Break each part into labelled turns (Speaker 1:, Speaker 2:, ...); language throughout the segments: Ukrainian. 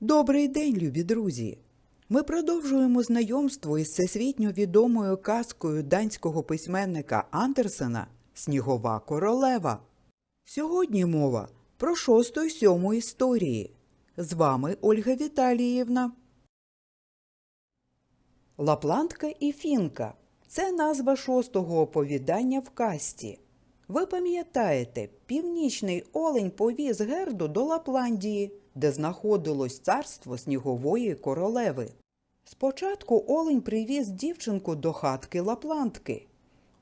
Speaker 1: Добрий день, любі друзі! Ми продовжуємо знайомство із всесвітньо відомою казкою данського письменника Андерсена Снігова королева. Сьогодні мова про шосту й сьому історії. З вами Ольга Віталіївна. Лаплантка і Фінка це назва шостого оповідання в касті. Ви пам'ятаєте, північний олень повіз Герду до Лапландії, де знаходилось царство снігової королеви. Спочатку олень привіз дівчинку до хатки Лаплантки.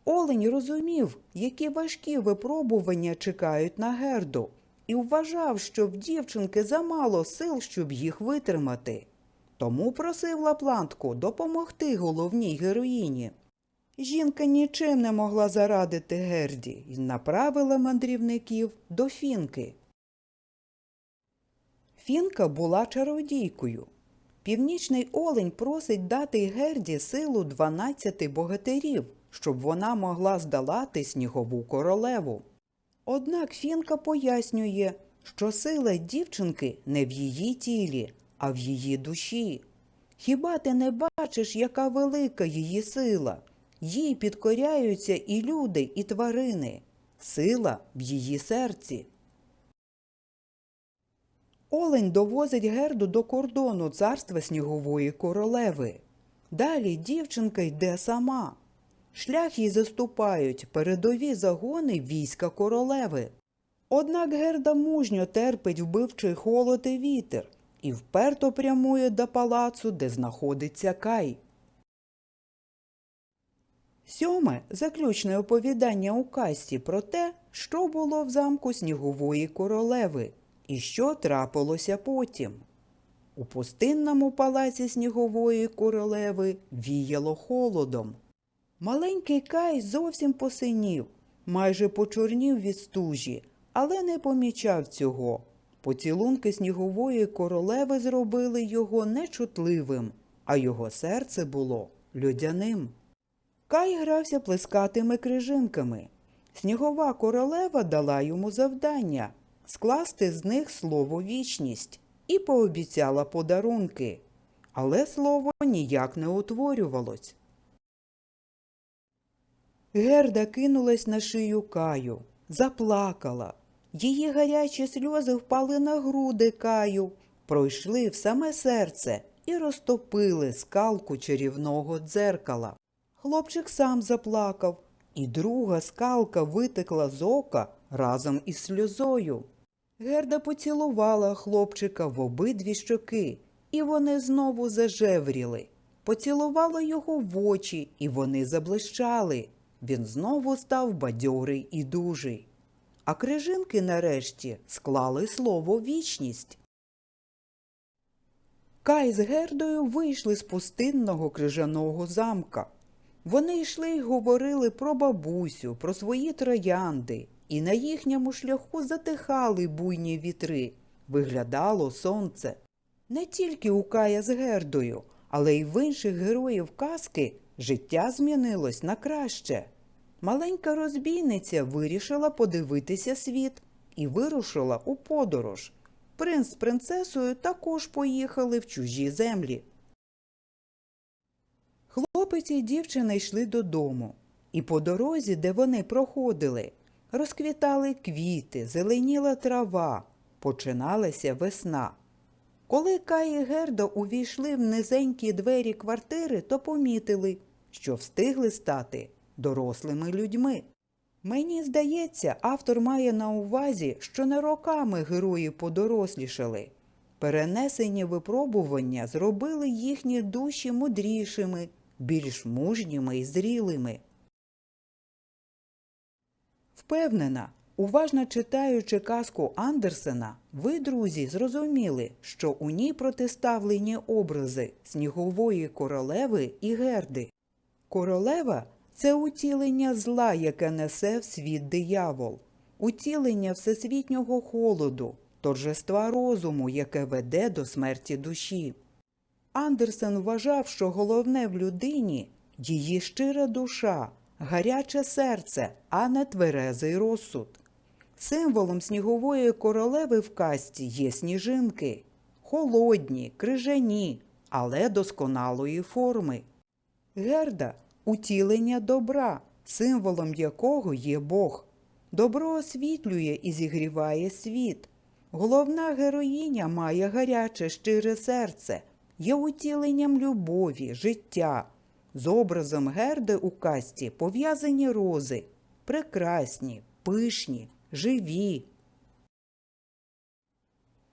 Speaker 1: Олень розумів, які важкі випробування чекають на Герду, і вважав, що в дівчинки замало сил, щоб їх витримати. Тому просив Лаплантку допомогти головній героїні. Жінка нічим не могла зарадити Герді і направила мандрівників до Фінки. Фінка була чародійкою. Північний олень просить дати Герді силу 12 богатирів, щоб вона могла здолати снігову королеву. Однак Фінка пояснює, що сила дівчинки не в її тілі, а в її душі. Хіба ти не бачиш, яка велика її сила? Їй підкоряються і люди, і тварини. Сила в її серці. Олень довозить Герду до кордону царства снігової королеви. Далі дівчинка йде сама. Шлях їй заступають передові загони війська королеви. Однак Герда мужньо терпить вбивчий холод і вітер і вперто прямує до палацу, де знаходиться Кай. Сьоме заключне оповідання у касті про те, що було в замку снігової королеви і що трапилося потім. У пустинному палаці снігової королеви віяло холодом. Маленький Кай зовсім посинів, майже почорнів від стужі, але не помічав цього. Поцілунки снігової королеви зробили його нечутливим, а його серце було людяним. Кай грався плескатими крижинками. Снігова королева дала йому завдання скласти з них слово вічність і пообіцяла подарунки. Але слово ніяк не утворювалось. Герда кинулась на шию Каю, заплакала. Її гарячі сльози впали на груди Каю, пройшли в саме серце і розтопили скалку чарівного дзеркала. Хлопчик сам заплакав, і друга скалка витекла з ока разом із сльозою. Герда поцілувала хлопчика в обидві щоки, і вони знову зажевріли. Поцілувала його в очі, і вони заблищали. Він знову став бадьорий і дужий. А крижинки нарешті склали слово вічність. Кай з Гердою вийшли з пустинного крижаного замка. Вони йшли й говорили про бабусю, про свої троянди, і на їхньому шляху затихали буйні вітри. Виглядало сонце. Не тільки у Кая з Гердою, але й в інших героїв казки життя змінилось на краще. Маленька розбійниця вирішила подивитися світ і вирушила у подорож. Принц з принцесою також поїхали в чужі землі. Хлопець і дівчина йшли додому, і по дорозі, де вони проходили, розквітали квіти, зеленіла трава, починалася весна. Коли Кай і Герда увійшли в низенькі двері квартири, то помітили, що встигли стати дорослими людьми. Мені здається, автор має на увазі, що не роками герої подорослішали. Перенесені випробування зробили їхні душі мудрішими, більш мужніми і зрілими. Впевнена, уважно читаючи казку Андерсена, ви, друзі, зрозуміли, що у ній протиставлені образи снігової королеви і герди. Королева це утілення зла, яке несе в світ диявол, утілення всесвітнього холоду, торжества розуму, яке веде до смерті душі. Андерсен вважав, що головне в людині її щира душа, гаряче серце, а не тверезий розсуд. Символом снігової королеви в касті є сніжинки. холодні, крижані, але досконалої форми. Герда утілення добра, символом якого є Бог. Добро освітлює і зігріває світ. Головна героїня має гаряче, щире серце, є утіленням любові, життя. З образом Герди у касті пов'язані рози, прекрасні, пишні, живі.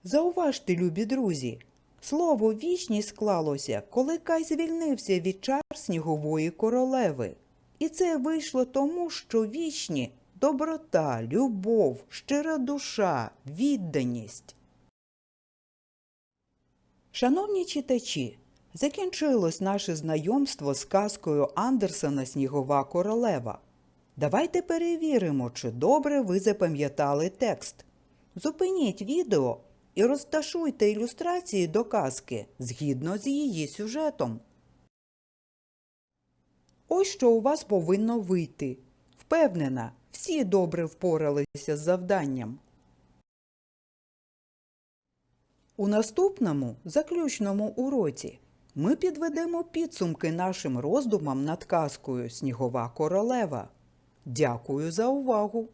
Speaker 1: Зауважте, любі друзі, слово вічність склалося, коли Кай звільнився від чар снігової королеви. І це вийшло тому, що вічні доброта, любов, щира душа, відданість. Шановні читачі, закінчилось наше знайомство з казкою Андерсена Снігова королева. Давайте перевіримо, чи добре ви запам'ятали текст. Зупиніть відео і розташуйте ілюстрації до казки згідно з її сюжетом. Ось що у вас повинно вийти. Впевнена, всі добре впоралися з завданням. У наступному заключному уроці ми підведемо підсумки нашим роздумам над казкою Снігова королева. Дякую за увагу!